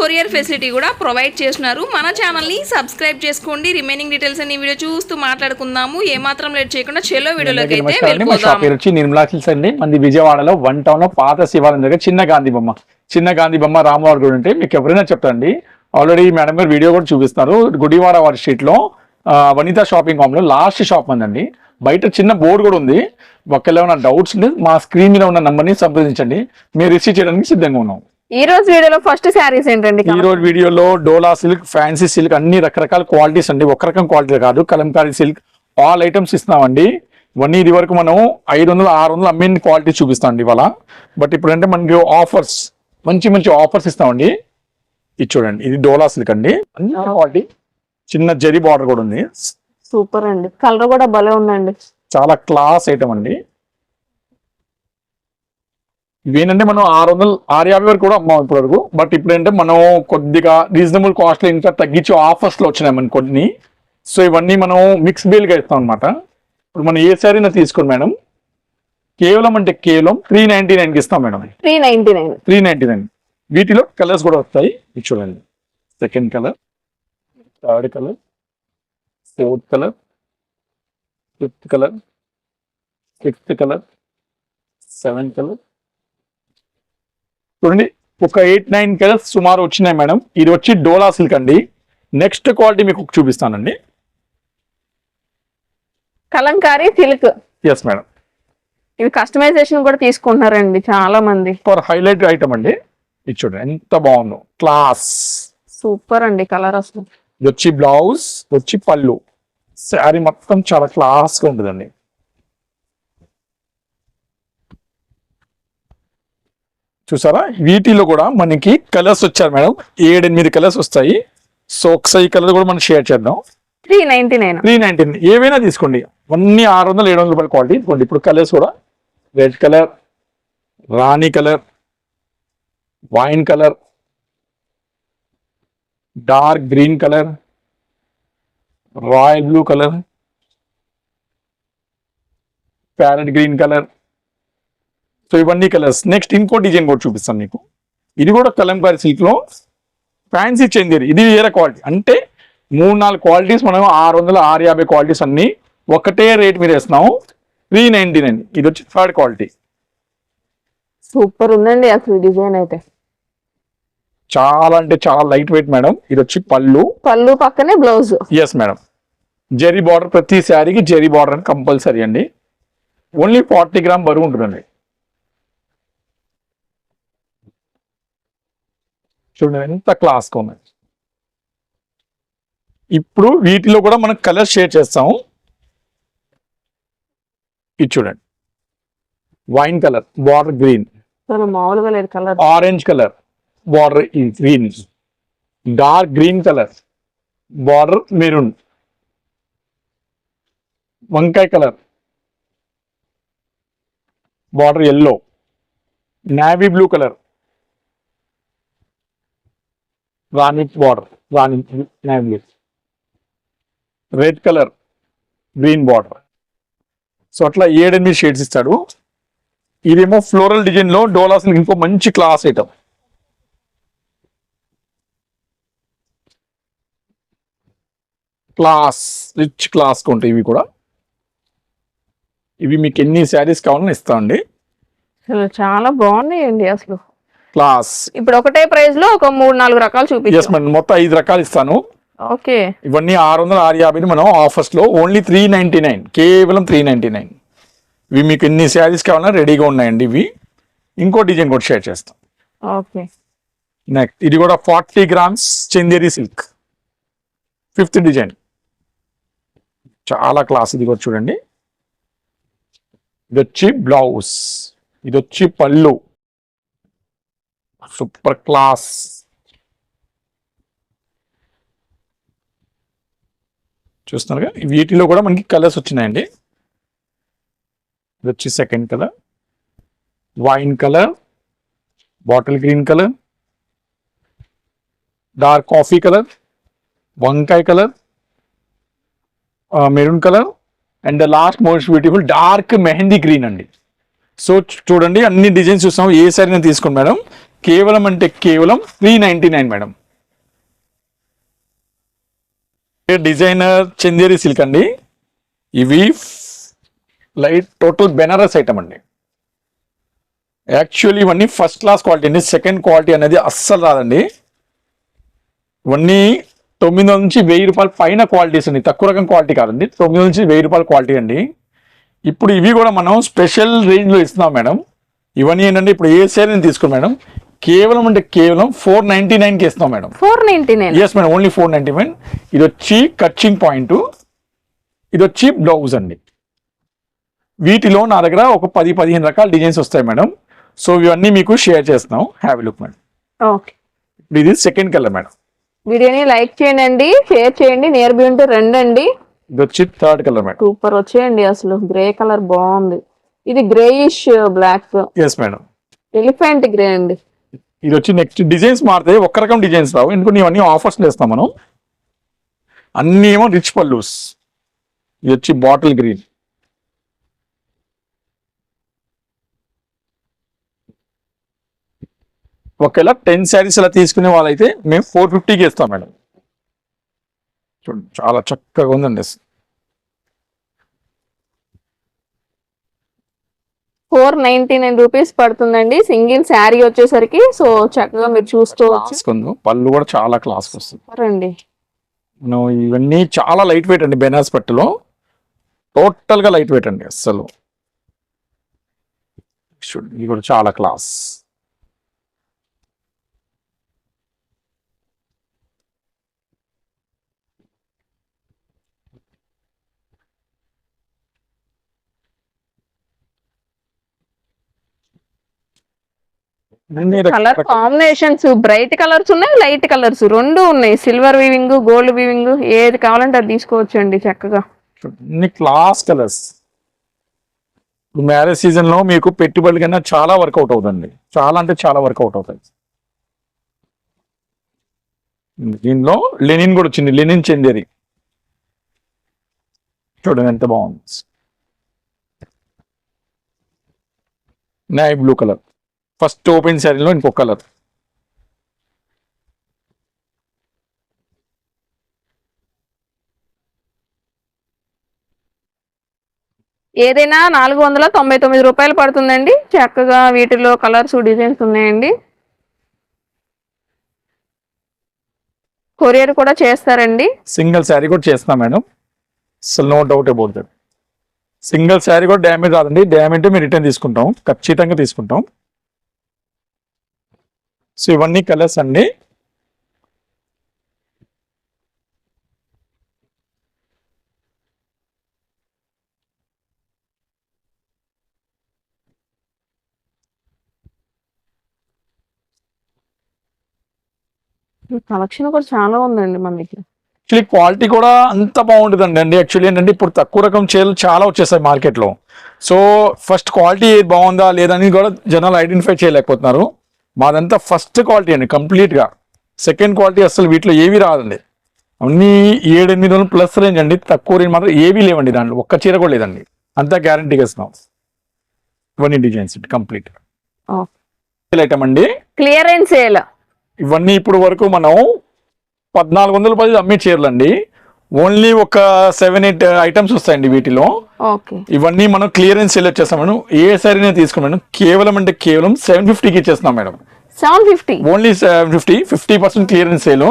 Courier facility కూడా provide చేస్తున్నారు. మన ఛానల్ని సబ్స్క్రైబ్ చేసుకోండి. రిమైనింగ్ డీటెయిల్స్ అన్ని వీడియో చూస్తూ మాట్లాడుకుందాము. ఏమాత్రం లేట్ చేయకుండా చెలో వీడియోలోకి అయితే వెళ్ళిపోదాం వచ్చి నిర్మలా సిల్క్స్ అండి. మంది విజయవాడలో వన్ టౌన్లో పాత శివాలయం దగ్గర చిన్న గాంధీ బొమ్మ. చిన్న గాంధీ బొమ్మ రామవారి గుడి ఉంటే మీకు ఎవరైనా చెప్తాండి ఆల్రెడీ మేడం గారు వీడియో కూడా చూపిస్తున్నారు గుడివాడ వారి స్ట్రీట్లో వనితా షాపింగ్ కాంప్లెక్స్లో లాస్ట్ షాప్ అందండి. బయట చిన్న బోర్డు కూడా ఉంది. ఒకవేళ ఏమైనా డౌట్స్ ఉంటే మా స్క్రీన్ మీద ఉన్న నంబర్ని సంప్రదించండి. మేము రిసీవ్ చేయడానికి సిద్ధంగా ఉన్నాం. ఈ రోజు వీడియోలో ఫస్ట్ శారీస్ ఏంటండి ఈ రోజు వీడియోలో డోలా సిల్క్ ఫ్యాన్సీ సిల్క్ అన్ని రకరకాల క్వాలిటీస్ అండి. ఒక రకం క్వాలిటీ కాదు. కలంకారీ సిల్క్ ఆల్ ఐటమ్స్ ఇస్తున్నామండి. ఇవన్నీ ఇది వరకు మనం ఐదు వందలు ఆరు వందలు అమ్మిన క్వాలిటీ చూపిస్తాం అండి ఇవాళ. బట్ ఇప్పుడు అంటే మనకి ఆఫర్స్ మంచి మంచి ఆఫర్స్ ఇస్తామండి. ఇది చూడండి ఇది డోలా సిల్క్ అండి. అన్ని క్వాలిటీ. చిన్న జరీ బార్డర్ కూడా ఉంది. సూపర్ అండి. కలర్ కూడా భలే ఉందండి. చాలా క్లాస్ ఐటమ్ అండి. ఇవేంటంటే మనం ఆరు వందలు ఆరు యాభై వరకు కూడా అమ్మాం ఇప్పటి వరకు. బట్ ఇప్పుడు ఏంటంటే మనం కొద్దిగా రీజనబుల్ కాస్ట్లో ఇంకా తగ్గించి ఆఫర్స్లో వచ్చినాయి మనకి కొన్ని. సో ఇవన్నీ మనం మిక్స్ బిల్గా ఇస్తాం అనమాట ఇప్పుడు మనం ఏ శారీనా తీసుకోండి మేడం? కేవలం అంటే కేవలం త్రీ నైన్టీ నైన్కి ఇస్తాం madam. Three ninety nine three ninety nine వీటిలో కలర్స్ కూడా వస్తాయి. ఇది చూడండి. Second colour third colour fourth colour fifth colour sixth colour seventh colour చూడండి ఒక ఎయిట్ నైన్ కలర్స్ సుమారు వచ్చినాయి మేడం. ఇది వచ్చి డోలా సిల్క్ అండి. నెక్స్ట్ క్వాలిటీ మీకు చూపిస్తానండి. కలంకారీ సిల్క్. Yes madam. ఇవి కస్టమైజేషన్ కూడా తీసుకుంటున్నారండి చాలా మంది ఫర్ హైలైట్ ఐటమ్ అండి. ఇది చూడండి ఎంత బాగుందో. క్లాస్ సూపర్ అండి కలర్ అసలు. ఇది వచ్చి బ్లౌజ్ వచ్చి పళ్ళు. శారీ మొత్తం చాలా క్లాస్గా ఉంటుందండి. చూసారా? వీటిలో కూడా మనకి కలర్స్ వచ్చారు మేడం. ఏడెనిమిది కలర్స్ వస్తాయి. సో ఒకసారి కలర్ కూడా మనం షేర్ చేద్దాం. Three ninety nine three nineteen ఏవైనా తీసుకోండి. అన్ని ఆరు వందలు ఏడు వందల రూపాయల క్వాలిటీ తీసుకోండి ఇప్పుడు కలర్స్ కూడా. రెడ్ కలర్ రాణి colour wine colour dark green colour royal blue colour parrot green colour so ఇవన్నీ కలర్స్ నెక్స్ట్ ఇంకో డిజైన్ కూడా చూపిస్తాను మీకు. ఇది కూడా కలంకారీ సిల్క్లో ఫ్యాన్సీ చెందిరి ఇది వేరే క్వాలిటీ అంటే మూడు నాలుగు క్వాలిటీస్ మనం ఆరు వందల ఆరు యాభై క్వాలిటీస్ అన్ని ఒకటే రేట్ మీద వేస్తున్నాము. త్రీ నైన్టీ నైన్ ఇది వచ్చి థర్డ్ క్వాలిటీ సూపర్ ఉందండి అసలు డిజైన్ అయితే. చాలా అంటే చాలా లైట్ వెయిట్ మేడం ఇది వచ్చి పళ్ళు. పళ్ళు పక్కనే blouse yes madam zari border ప్రతి శారీకి జెరీ బార్డర్ అని కంపల్సరీ అండి. ఓన్లీ ఫార్టీ గ్రామ్ బరువు ఉంటుందండి. చూడండి ఎంత క్లాస్గా ఉన్నాయి ఇప్పుడు వీటిలో కూడా మనం కలర్ షేర్ చేస్తాము. ఇది చూడండి. Wine colour border green orange colour border green dark green colour border maroon వంకాయ colour border yellow navy blue colour రాణి బార్డర్ రాణి navy red colour green border so అట్లా ఏడెనిమిది షేడ్స్ ఇస్తాడు. ఇదేమో ఫ్లోరల్ డిజైన్లో డోలాస్ ఇంకో మంచి class item class rich class ఉంటాయి ఇవి కూడా. ఇవి మీకు ఎన్ని శారీస్ కావాలని ఇస్తామండి అసలు చాలా బాగున్నాయండి అసలు. క్లాస్. ఇప్పుడు ఒకటే ప్రైస్లో ఒక మూడు నాలుగు రకాలు చూపించాం. మేడం మొత్తం ఐదు రకాలు ఇస్తాను. ఓకే. ఇవన్నీ ఆరు వందల ఆరు యాభై మనం ఆఫర్స్లో ఓన్లీ త్రీ నైన్టీ నైన్ కేవలం త్రీ నైన్టీ నైన్. ఇవి మీకు ఎన్ని శారీస్ కావాలన్నా రెడీగా ఉన్నాయండి ఇవి. ఇంకో డిజైన్ కూడా షేర్ చేస్తాం. ఓకే. నెక్స్ట్ ఇది కూడా forty grams Chanderi silk. Fifth design. చాలా క్లాస్ ఇది కూడా చూడండి. ఇది వచ్చి బ్లౌజ్. ఇది వచ్చి పళ్ళు. సూపర్ క్లాస్ చూస్తున్నారుగా? వీటిలో కూడా మనకి కలర్స్ వచ్చినాయండి. ఇది వచ్చి second colour wine colour bottle green colour dark coffee colour వంకాయ colour maroon colour and the last most beautiful dark mehndi green అండి. సో చూడండి అన్ని డిజైన్స్ చూస్తాం ఏ సారీ నేను తీసుకోండి మేడం కేవలం అంటే కేవలం three ninety nine madam designer Chanderi silk అండి. ఇవి లైట్ టోటల్ బెనారస్ ఐటమ్ అండి. యాక్చువల్లీ ఇవన్నీ ఫస్ట్ క్లాస్ క్వాలిటీ అండి. సెకండ్ క్వాలిటీ అనేది అస్సలు రాదండి. ఇవన్నీ తొమ్మిది నుంచి వెయ్యి రూపాయల పైన క్వాలిటీస్ అండి. తక్కువ రకం క్వాలిటీ కాదండి. తొమ్మిది నుంచి వెయ్యి రూపాయల క్వాలిటీ అండి. ఇప్పుడు ఇవి కూడా మనం స్పెషల్ రేంజ్లో ఇస్తున్నాం మేడం ఇవన్నీ ఏంటంటే ఇప్పుడు ఏ సేల్ నేను తీసుకో మేడం కేవలం అంటే కేవలం ఫోర్ నైంటీ నైన్కి ఇస్తున్నాం madam. Four ninety nine. Yes madam only four ninety nine ఇది వచ్చి కచ్చింగ్ పాయింట్. ఇది వచ్చి బ్లౌజ్ అండి. వీటిలో నా దగ్గర ఒక పది పదిహేను రకాల డిజైన్స్ వస్తాయి మేడం. సో ఇవన్నీ మీకు షేర్ చేస్తున్నాం. Have look madam okay. ఇప్పుడు ఇది సెకండ్ కలర్ మేడం వీడియోని లైక్ చేయండి షేర్ చేయండి నియర్ బి ఉంటే రండి ఇది వచ్చి థర్డ్ కలర్ మేడం సూపర్ వచ్చేయండి అసలు. గ్రే కలర్ బాగుంది. ఇది greyish black yes madam elephant grey అండి. ఇది వచ్చి నెక్స్ట్ డిజైన్స్ మారుతాయి. ఒక్క రకం డిజైన్స్ రావు. ఎందుకంటే ఇవన్నీ ఆఫర్స్ వేస్తాం మనం. అన్నీ ఏమో రిచ్ పల్లూస్ ఇది వచ్చి బాటిల్ గ్రీన్ ఒకవేళ టెన్ శారీస్ అలా తీసుకునే వాళ్ళైతే మేము ఫోర్ ఫిఫ్టీకి ఇస్తాం మేడం. చూడండి చాలా చక్కగా ఉందండి ఫోర్ నైన్టీ నైన్ రూపీస్ పడుతుందండి. సింగిల్ శారీ వచ్చేసరికి సో చక్కగా మీరు చూసుకోవచ్చు పళ్ళు కూడా చాలా క్లాస్ వస్తుంది. ఇవన్నీ చాలా లైట్ వెయిట్ అండి బెనాస్ పట్టులో. టోటల్గా లైట్ వెయిట్ అండి అస్సలు. చూడండి, ఇది కూడా చాలా class colour combinations bright colours ఉన్నాయి లైట్ కలర్స్ రెండు ఉన్నాయి. సిల్వర్ వీవింగ్ గోల్డ్ వీవింగ్ ఏది కావాలంటే అది తీసుకోవచ్చు అండి చక్కగా క్లాస్ కలర్స్. మ్యారేజ్ సీజన్లో మీకు పెట్టుబడి కన్నా చాలా వర్కౌట్ అవుతుంది చాలా అంటే చాలా వర్కౌట్ అవుతుంది దీనిలో లెనిన్ కూడా వచ్చింది. లెనిన్ చెందేరి. చూడండి ఎంత బాగుంది. నాయ్ బ్లూ కలర్. ఫస్ట్ ఓపెన్ శారీలో ఇంకొక కలర్. ఏదైనా నాలుగు వందల తొంభై తొమ్మిది రూపాయలు పడుతుందండి. చక్కగా వీటిలో కలర్స్ డిజైన్స్ ఉన్నాయండి. కొరియర్ కూడా చేస్తారండి. సింగిల్ శారీ కూడా చేస్తున్నాం మేడం. అసలు no doubt about that. Single sari కూడా డ్యామేజ్ రాదండి. డ్యామేజ్ మేము రిటర్న్ తీసుకుంటాం. ఖచ్చితంగా తీసుకుంటాం. సో ఇవన్నీ కలర్స్ అండి. కలెక్షన్ కూడా చాలా ఉందండి మన దగ్గర. యాక్చువల్లీ క్వాలిటీ కూడా అంత బాగుంటుందండి అండి. యాక్చువల్లీ ఏంటంటే ఇప్పుడు తక్కువ రకం చీరలు చాలా వచ్చేసాయి మార్కెట్లో. సో ఫస్ట్ క్వాలిటీ బాగుందా లేదని కూడా జనాలు ఐడెంటిఫై చేయలేకపోతున్నారు. మాదంతా ఫస్ట్ క్వాలిటీ అండి కంప్లీట్గా సెకండ్ క్వాలిటీ అసలు వీటిలో ఏవి రాదండి. అన్ని ఏడు ఎనిమిది వందలు ప్లస్ రేంజ్ అండి తక్కువ రేంజ్ మాత్రం ఏవీ లేవండి దాంట్లో. ఒక్క చీర కూడా లేదండి. అంతా గ్యారంటీగా ఇస్తున్నాం. ఇవన్నీ డిజైన్స్ కంప్లీట్ ఐటమ్ అండి. క్లియరెన్స్ సేల్ ఇవన్నీ ఇప్పుడు వరకు మనం పద్నాలుగు వందల పది అమ్మే చీరలు అండి ఓన్లీ ఒక సెవెన్ ఎయిట్ ఐటమ్స్ వస్తాయండి వీటిలో. ఇవన్నీ మనం క్లియరెన్స్ సేల్ వచ్చేస్తాం మేడం. ఏ సారీనే తీసుకో మేడం? కేవలం అంటే కేవలం సెవెన్ ఫిఫ్టీకి ఇచ్చేస్తున్నాం madam. Seven fifty only seven fifty fifty percent clearance sale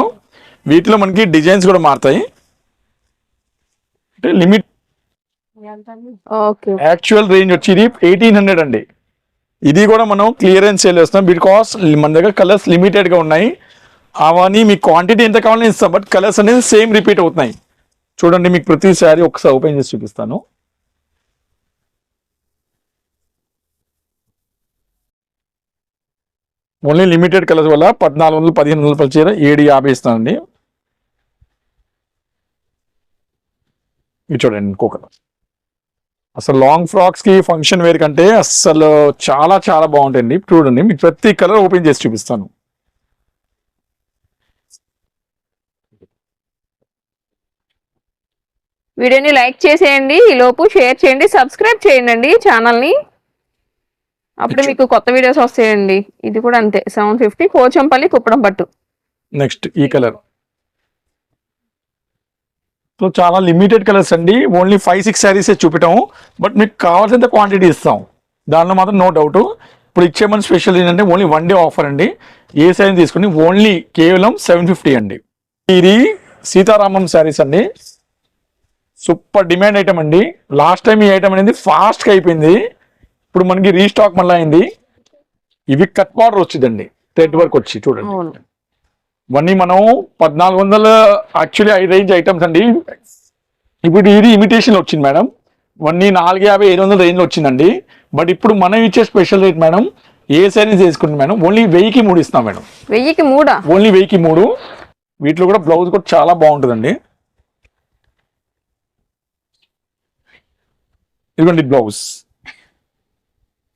వీటిలో మనకి డిజైన్స్ కూడా మారుతాయి. అంటే లిమిట్ ఓకే. యాక్చువల్ రేంజ్ వచ్చి ఇది ఎయిటీన్ హండ్రెడ్ అండి. ఇది కూడా మనం క్లియరెన్స్ సేల్ చేస్తాం బికాస్ మన దగ్గర కలర్స్ లిమిటెడ్గా ఉన్నాయి. అవన్నీ మీకు క్వాంటిటీ ఎంత కావాలని ఇస్తాం బట్ కలర్స్ అనేది సేమ్ రిపీట్ అవుతున్నాయి. చూడండి మీకు ప్రతిసారి ఒకసారి ఓపెన్ చేసి చూపిస్తాను. ఓన్లీ లిమిటెడ్ కలర్స్ వల్ల పద్నాలుగు వందలు పదిహేను వందల రూపాయల చీర ఏడు యాభై ఇస్తానండి. ఇది చూడండి ఇంకో కలర్. అసలు లాంగ్ ఫ్రాక్స్కి ఫంక్షన్ వేర్ కంటే అసలు చాలా చాలా బాగుంటాయండి. చూడండి మీకు ప్రతి కలర్ ఓపెన్ చేసి చూపిస్తాను. వీడియోని లైక్ చేసేయండి ఈ లోపు షేర్ చేయండి సబ్స్క్రైబ్ చేయండి ఛానల్ని. అప్పుడు మీకు కొత్త వీడియోస్ వస్తాయండి. ఇది కూడా అంతే సెవెన్ ఫిఫ్టీ పోచంపల్లి కుప్పడం పట్టు. నెక్స్ట్ ఈ కలర్. సో చాలా లిమిటెడ్ కలర్స్ అండి. ఓన్లీ ఫైవ్ సిక్స్ శారీసే చూపించాము బట్ మీకు కావాల్సినంత క్వాంటిటీ ఇస్తాం దానిలో మాత్రం నో డౌట్. ఇప్పుడు ఇచ్చేమని స్పెషల్ ఏంటంటే ఓన్లీ వన్ డే ఆఫర్ అండి. ఏ శారీ తీసుకుని ఓన్లీ కేవలం సెవెన్ ఫిఫ్టీ అండి. ఇది సీతారామం శారీస్ అండి. సూపర్ డిమాండ్ ఐటమ్ అండి. లాస్ట్ టైం ఈ ఐటమ్ అనేది ఫాస్ట్గా అయిపోయింది. ఇప్పుడు మనకి రీస్టాక్ మళ్ళీ అయింది. ఇవి కట్ బార్డర్ వచ్చిందండి. థ్రెడ్ వర్క్ వచ్చి చూడండి. ఇవన్నీ మనం పద్నాలుగు వందల యాక్చువల్లీ ఐ రేంజ్ ఐటమ్స్ అండి. ఇప్పుడు ఇది ఇమిటేషన్ వచ్చింది మేడం ఇవన్నీ నాలుగు యాభై ఐదు వందల రేంజ్ వచ్చిందండి. బట్ ఇప్పుడు మనం ఇచ్చే స్పెషల్ రేట్ మేడం ఏ శారీస్ తీసుకుంటుంది మేడం ఓన్లీ వెయ్యికి మూడు ఇస్తాం మేడం వెయ్యికి మూడా? ఓన్లీ వెయ్యికి మూడు. వీటిలో కూడా బ్లౌజ్ కూడా చాలా బాగుంటుందండి. ఇదిగోండి బ్లౌజ్.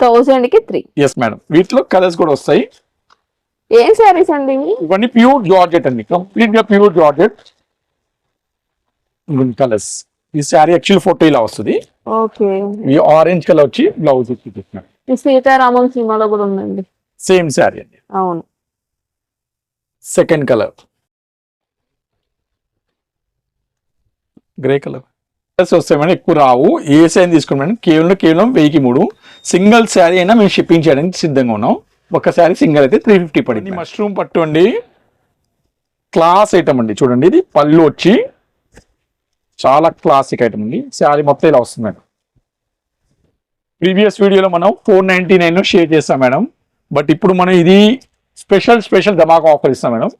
థౌజండ్కి త్రీ ఎస్ మేడం వీటిలో కలర్స్ కూడా వస్తాయి. ఏం శారీస్ అండి ఇవి? ఇవన్నీ ప్యూర్ జార్జెట్ అండి. కంప్లీట్గా ప్యూర్ జార్జెట్ కలర్స్ ఈ శారీ యాక్చువల్ ఫోటో ఇలా వస్తుంది. ఓకే. ఈ ఆరెంజ్ కలర్ వచ్చి బ్లౌజ్ ఈ సీతారామం సినిమాలో కూడా ఉందండి. సేమ్ శారీ అండి. అవును. సెకండ్ కలర్ గ్రే కలర్ వస్తాయి మేడం ఎక్కువ రావు. ఏ శారీ తీసుకుని మేడం కేవలం కేవలం వెయ్యికి మూడు. సింగిల్ శారీ అయినా మేము షిప్పింగ్ చేయడానికి సిద్ధంగా ఉన్నాం. ఒక శారీ సింగిల్ అయితే త్రీ ఫిఫ్టీ పడింది. మష్రూమ్ పట్టు అండి. క్లాస్ ఐటమ్ అండి. చూడండి ఇది పళ్ళు వచ్చి చాలా క్లాసిక్ ఐటమ్ అండి. శారీ మొత్తం ఇలా వస్తుంది మేడం. ప్రీవియస్ వీడియోలో మనం ఫోర్ నైన్టీ నైన్ షేర్ చేస్తాం మేడం. బట్ ఇప్పుడు మనం ఇది స్పెషల్ స్పెషల్ ధమాకా ఆఫర్ ఇస్తాం మేడం.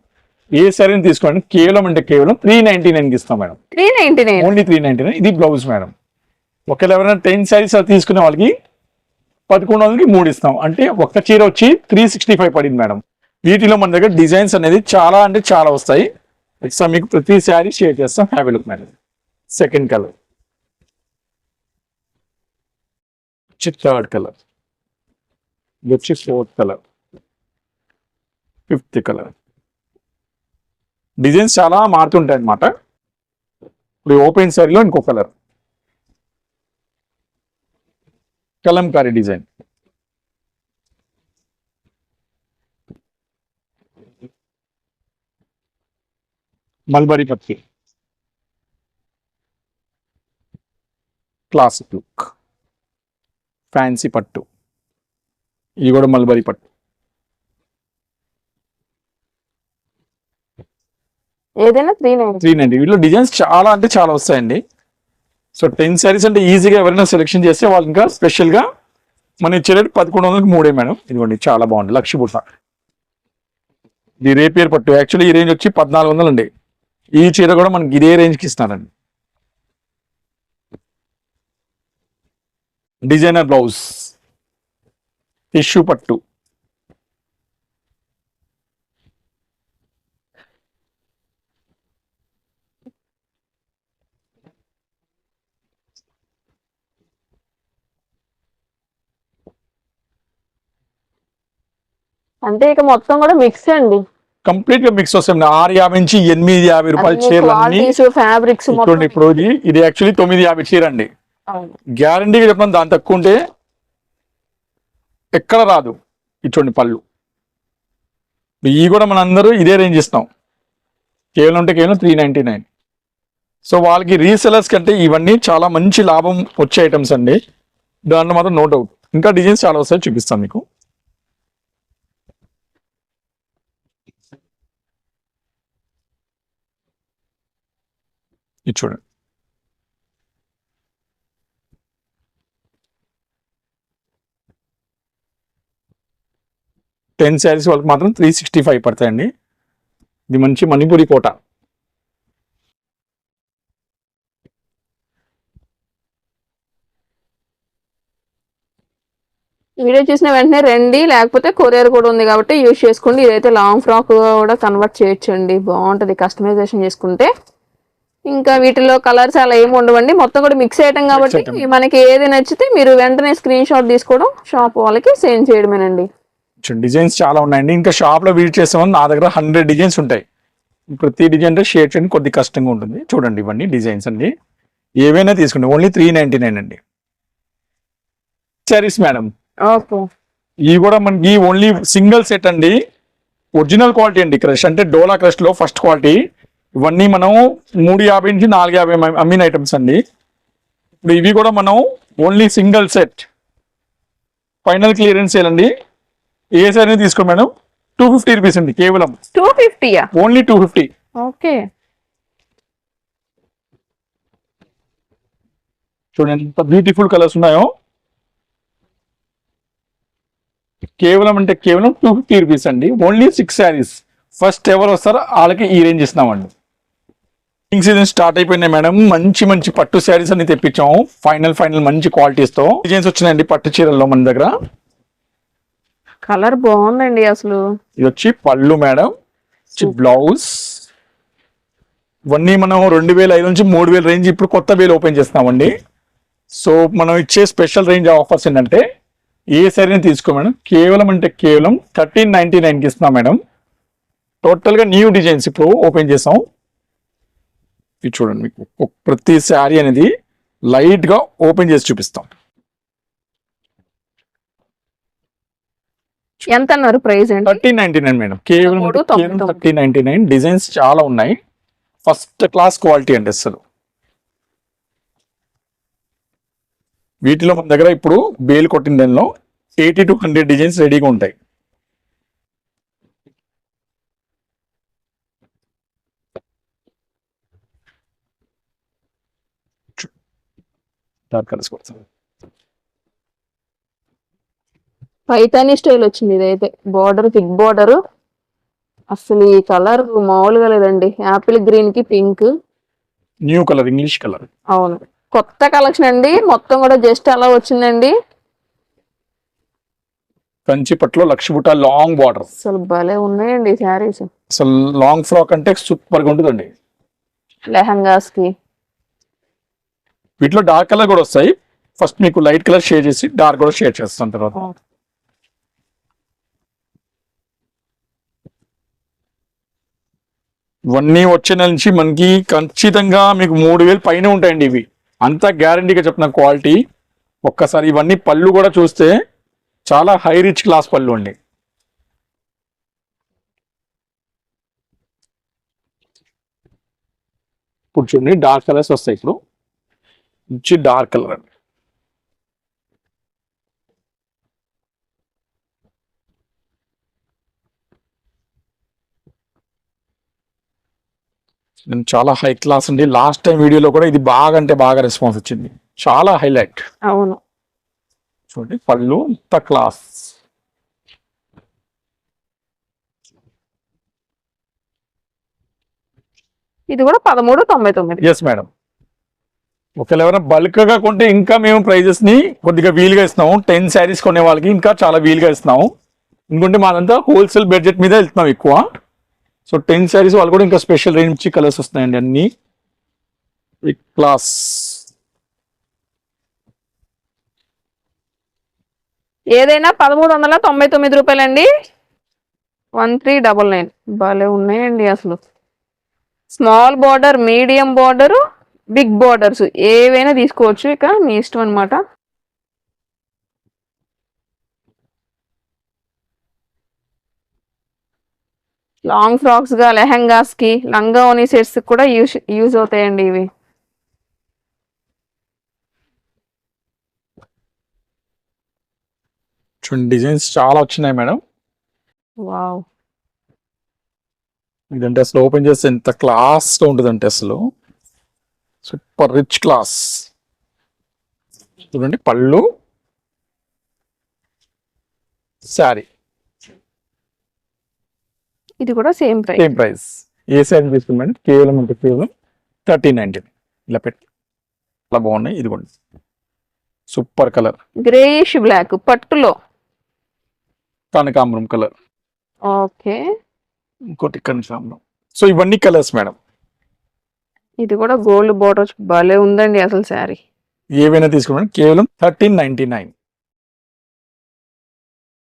ఏ శారీని తీసుకోండి? కేవలం అంటే కేవలం త్రీ నైన్టీ నైన్కి ఇస్తాం madam. Three ninety nine only three ninety nine ఇది బ్లౌజ్ మేడం. ఒకవేళ ఎవరైనా టెన్ శారీస్ తీసుకునే వాళ్ళకి పదకొండు వందలకి మూడు ఇస్తాం. అంటే ఒక్క చీర వచ్చి త్రీ సిక్స్టీ ఫైవ్ పడింది మేడం. వీటిలో మన దగ్గర డిజైన్స్ అనేది చాలా అంటే చాలా వస్తాయి. ఇస్తాం మీకు ప్రతి శారీ షేర్ చేస్తాం. Happy look madam second colour third colour ఇది వచ్చి fourth colour fifth colour designs చాలా మారుతుంటాయి అన్నమాట. ఇప్పుడు ఓపెన్ శారీలో ఇంకో కలర్ కలంకారీ డిజైన్ మల్బరీ పత్తి క్లాసిక్ లుక్ ఫ్యాన్సీ పట్టు. ఇది కూడా మల్బరీ పట్టు. ఏదైనా త్రీ నైన్టీ త్రీ నైన్టీ వీటిలో డిజైన్స్ చాలా అంటే చాలా వస్తాయండి. సో టెన్ శారీస్ అంటే ఈజీగా ఎవరైనా సెలెక్షన్ చేస్తే వాళ్ళు ఇంకా స్పెషల్గా మన ఇచ్చే రేట్ పదకొండు వందలకి మూడే మేడం. ఇదిగోండి చాలా బాగుంది. లక్ష బుట్ట ఇది రేపియర్ పట్టు. యాక్చువల్లీ ఈ రేంజ్ వచ్చి పద్నాలుగు వందలు అండి ఈ చీర కూడా మనకి ఇదే రేంజ్కి ఇస్తానండి డిజైనర్ బ్లౌజ్ టిష్యూ పట్టు. అంటే ఇక మొత్తం కూడా మిక్స్ అండి. కంప్లీట్గా మిక్స్ వస్తాయి ఆరు యాభై నుంచి ఎనిమిది యాభై రూపాయల చీరలు ఫ్యాబ్రిక్స్ ఇప్పుడు ఇది ఇది యాక్చువల్లీ తొమ్మిది యాభై చీర అండి. గ్యారంటీగా చెప్పిన దాని తక్కువ ఉంటే ఎక్కడ రాదు ఇచ్చోండి పళ్ళు. ఇవి కూడా మన అందరూ ఇదే రేంజ్ ఇస్తాం కేవలం అంటే కేవలం త్రీ నైంటీ నైన్ సో వాళ్ళకి రీసెలర్స్ కంటే ఇవన్నీ చాలా మంచి లాభం వచ్చే ఐటమ్స్ అండి. దాంట్లో మాత్రం నో డౌట్ ఇంకా డిజైన్స్ చాలా వస్తాయి చూపిస్తాను మీకు. ఇది చూడండి టెన్ శారీస్ వాళ్ళకి మాత్రం త్రీ సిక్స్టీ ఫైవ్ పడతాయండి. ఇది మంచి మణిపురి కోట. వీడియో చూసిన వెంటనే రండి లేకపోతే కొరియర్ కూడా ఉంది కాబట్టి యూజ్ చేసుకోండి. ఇదైతే లాంగ్ ఫ్రాక్ కూడా కన్వర్ట్ చేయొచ్చండి. బాగుంటుంది. కస్టమైజేషన్ చేసుకుంటే. ఇంకా వీటిలో కలర్స్ అలా ఏమి ఉండవండి. మొత్తం కూడా మిక్స్ అయ్యటం కాబట్టి. మనకి ఏది నచ్చితే మీరు వెంటనే స్క్రీన్ షాట్ తీసుకోవడం షాప్ వాళ్ళకి సెండ్ చేయడమేనండి. డిజైన్స్ చాలా ఉన్నాయండి. ఇంకా షాప్లో విజిట్ చేసామని నా దగ్గర హండ్రెడ్ డిజైన్స్ ఉంటాయి. ప్రతి డిజైన్ షేర్ చేయడం కొద్ది కష్టంగా ఉంటుంది. చూడండి ఇవన్నీ డిజైన్స్ అండి. ఏవైనా తీసుకోండి. ఓన్లీ త్రీ నైన్టీ నైన్ అండి సారీస్ మేడం ఇవి కూడా మనకి ఓన్లీ సింగిల్ సెట్ అండి. ఒరిజినల్ క్వాలిటీ అండి. క్రష్ అంటే డోలా క్రష్లో ఫస్ట్ క్వాలిటీ ఇవన్నీ మనం మూడు యాభై నుంచి నాలుగు యాభై అమ్మి- అమ్మిన ఐటమ్స్ అండి. ఇప్పుడు ఇవి కూడా మనం only single set final clearance అండి ఏ సారీ తీసుకో మేడం. టూ ఫిఫ్టీ రూపీస్ అండి కేవలం. టూ ఫిఫ్టీయా ఓన్లీ టూ ఫిఫ్టీ ఓకే చూడండి ఎంత బ్యూటిఫుల్ కలర్స్ ఉన్నాయో. కేవలం అంటే కేవలం టూ ఫిఫ్టీ రూపీస్ అండి. ఓన్లీ సిక్స్ శారీస్ ఫస్ట్ ఎవరు వస్తారో వాళ్ళకి ఈ రేంజ్ ఇస్తున్నామండి. పింక్ సీజన్ స్టార్ట్ అయిపోయినాయి మేడం మంచి మంచి పట్టు శారీస్ అన్ని తెప్పించాము. ఫైనల్ ఫైనల్ మంచి క్వాలిటీస్తో. డిజైన్స్ వచ్చినాయండి పట్టు చీరల్లో మన దగ్గర. కలర్ బాగుందండి అసలు. ఇది వచ్చి పళ్ళు మేడం బ్లౌజ్ ఇవన్నీ మనం రెండు వేల ఐదు నుంచి మూడు వేల రేంజ్ ఇప్పుడు కొత్త వేలు ఓపెన్ చేస్తున్నామండి. సో మనం ఇచ్చే స్పెషల్ రేంజ్ ఆఫర్స్ ఏంటంటే ఏ సరైన తీసుకో మేడం కేవలం అంటే కేవలం థర్టీన్ నైన్టీ నైన్కి ఇస్తున్నాం మేడం టోటల్గా న్యూ డిజైన్స్ ఇప్పుడు ఓపెన్ చేసాం. ఇది చూడండి మీకు. ప్రతి శారీ అనేది లైట్గా ఓపెన్ చేసి చూపిస్తాం. ఎంత అన్నారు ప్రైస్ అండి? Thirteen ninety nine madam. కేవలం. Thirty ninety nine. డిజైన్స్ చాలా ఉన్నాయి. ఫస్ట్ క్లాస్ క్వాలిటీ అండి అసలు. వీటిలో మన దగ్గర ఇప్పుడు బేల్ కొట్టిన దానిలో ఎయిటీ టు హండ్రెడ్ డిజైన్స్ రెడీగా ఉంటాయి. డార్క్ కలర్స్ కొడతాం పైతానీ స్టైల్ వచ్చింది ఇదైతే. బార్డర్ థిక్ బార్డర్ అసలు ఈ కలర్ మామూలుగా లేదండి. యాపిల్ గ్రీన్కి pink new colour English colour అవును. కొత్త కలెక్షన్ అండి. మొత్తం కూడా జస్ట్ అలా వచ్చిందండి. కంచి పట్టులో లక్ష బుట్ట లాంగ్ బార్డర్ అసలు భలే ఉన్నాయండి శారీస్. అసలు లాంగ్ ఫ్రాక్ అంటే సూపర్గా ఉంటుందండి. లెహంగాస్కి వీటిలో డార్క్ కలర్ కూడా వస్తాయి. ఫస్ట్ మీకు లైట్ కలర్ షేర్ చేసి డార్క్ కూడా షేర్ చేస్తాను తర్వాత. ఇవన్నీ వచ్చే నెల నుంచి మనకి ఖచ్చితంగా మీకు మూడు వేలు పైన ఉంటాయండి ఇవి. అంత గ్యారంటీగా చెప్పిన క్వాలిటీ ఒక్కసారి ఇవన్నీ పళ్ళు కూడా చూస్తే చాలా హై రిచ్ క్లాస్ పళ్ళు అండి. ఇప్పుడు చూడండి డార్క్ కలర్స్ వస్తాయి ఇప్పుడు. మంచి డార్క్ కలర్ అండి. నేను చాలా హై క్లాస్ అండి. లాస్ట్ టైం వీడియోలో కూడా ఇది బాగా అంటే బాగా రెస్పాన్స్ వచ్చింది. చాలా హైలైట్ అవును. చూడండి పళ్ళు ఇంత క్లాస్ ఇది కూడా పదమూడు తొంభై తొమ్మిది. ఎస్ మేడం ఒకవేళ ఎవరైనా బల్క్గా కొంటే ఇంకా మేము ప్రైజెస్ని కొద్దిగా వీలుగా ఇస్తున్నాము. టెన్ శారీస్ కొనే వాళ్ళకి ఇంకా చాలా వీలుగా ఇస్తున్నాము. ఎందుకంటే మాదంతా హోల్సేల్ బడ్జెట్ మీద వెళ్తున్నాం ఎక్కువ. సో టెన్ శారీస్ వాళ్ళు కూడా ఇంకా స్పెషల్ రేంజ్ కలర్స్ వస్తున్నాయండి అన్ని. క్లాస్ ఏదైనా పదమూడు వందల తొంభై తొమ్మిది రూపాయలండి. వన్ త్రీ డబల్ నైన్ భలే ఉన్నాయండి అసలు. Small border medium border big borders ఏవైనా తీసుకోవచ్చు ఇక మీ ఇష్టం అనమాట లాంగ్ ఫ్రాక్స్గా లెహంగాస్కి లంగా ఓనీ సెట్స్ కూడా యూస్ యూజ్ అవుతాయండి ఇవి. చూడండి డిజైన్స్ చాలా వచ్చినాయి మేడం. వావ్. ఇదంటే అసలు ఓపెన్ చేస్తే ఎంత క్లాస్గా ఉంటుందంటే అసలు. Super rich class. చూడండి పళ్ళు. శారీ. ఇది కూడా సేమ్ ప్రైస్. Same price. ఏ శారీ తీసుకున్నాండి కేవలం అంటే కేవలం థర్టీ నైన్టీన్ ఇలా పెట్టి. అలా బాగున్నాయి ఇదిగోండి. Super colour. గ్రేష్ బ్లాక్ పట్టులో. కనకాంబరం కలర్. ఓకే. ఇంకోటి కనకాంబరం. సో ఇవన్నీ కలర్స్ మేడం. ఇది కూడా గోల్డ్ బోర్డర్ భలే ఉందండి అసలు శారీ. ఏవైనా తీసుకోండి. కేవలం థర్టీన్ నైన్టీ నైన్.